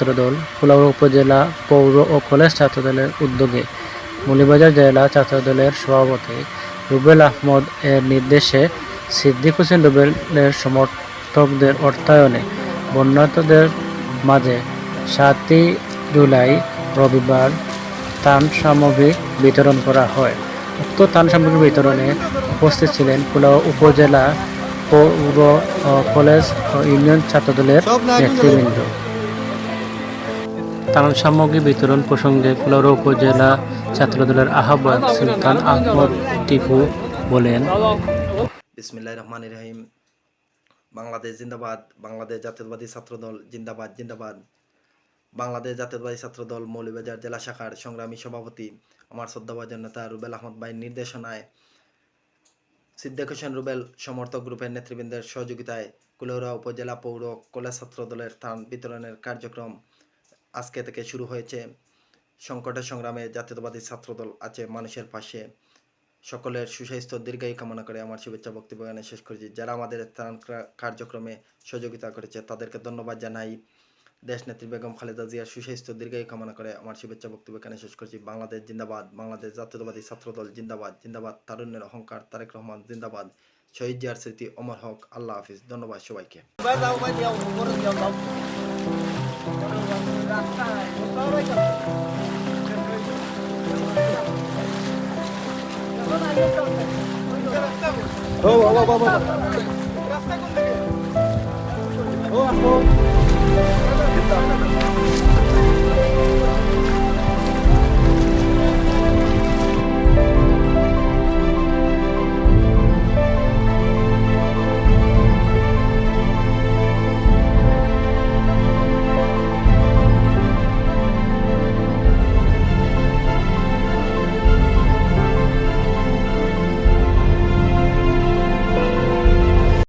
ছাত্রদল কুলাউড়া উপজেলা পৌর ও কলেজ ছাত্রদলের উদ্যোগে মৌলভীবাজার জেলা ছাত্রদলের সভাপতি রুবেল আহমদ এর নির্দেশে সিদ্দিক হোসেন রুবেলের সমর্থকদের অর্থায়নে বন্যার্থদের মাঝে সাতই জুলাই রবিবার ত্রাণ সামগ্রী বিতরণ করা হয়। উক্ত ত্রাণ সামগ্রী বিতরণে উপস্থিত ছিলেন কুলাউড়া উপজেলা পৌর কলেজ ও ইউনিয়ন ছাত্রদলের নেতৃবৃন্দ। ত্রাণ সামগ্রী বিতরণ প্রসঙ্গে কুলাউড়া উপজেলা ছাত্রদলের আহ্বায়ক সুলতান আহমদ টিপু বলেন বিসমিল্লাহ রহমান রহিম। বাংলাদেশ জিন্দাবাদ, বাংলাদেশ জাতীয়তাবাদী ছাত্রদল জিন্দাবাদ জিন্দাবাদ। বাংলাদেশ জাতীয়তাবাদী ছাত্রদল মৌলভীবাজার জেলা শাখার সংগ্রামী সভাপতি আমার শ্রদ্ধাভাজন নেতা রুবেল আহমদ ভাইয়ের নির্দেশনায় সিদ্দিক হোসেন রুবেল সমর্থক গ্রুপের নেতৃবৃন্দের সহযোগিতায় কুলৌরা উপজেলা পৌর কলেজ ছাত্রদলের ত্রাণ বিতরণের কার্যক্রম আজকে থেকে শুরু হয়েছে সংকটের সংগ্রামে জাতীয়তাবাদী ছাত্রদল আছে মানুষের পাশে। সকলের সুস্বাস্থ্য দীর্ঘায়ু কামনা করে আমার শুভেচ্ছা বক্তব্য এখানে শেষ করেছি। যারা আমাদের কা- কার্যক্রমে সহযোগিতা করেছে, তাদেরকে ধন্যবাদ জানাই। দেশ নেত্রী বেগম খালেদা জিয়ার সুস্বাস্থ্য দীর্ঘায়ু কামনা করে আমার শুভেচ্ছা বক্তব্য এখানে শেষ করেছি। বাংলাদেশ জিন্দাবাদ, বাংলাদেশ জাতীয়তাবাদী ছাত্রদল জিন্দাবাদ জিন্দাবাদ তারুণ্যের অহংকার, তারেক রহমান জিন্দাবাদ। শহীদ জিয়ার স্মৃতি, অমর হক, আল্লাহ হাফিজ। ধন্যবাদ সবাইকে। রাস্তা কোন দিকে ও আসো।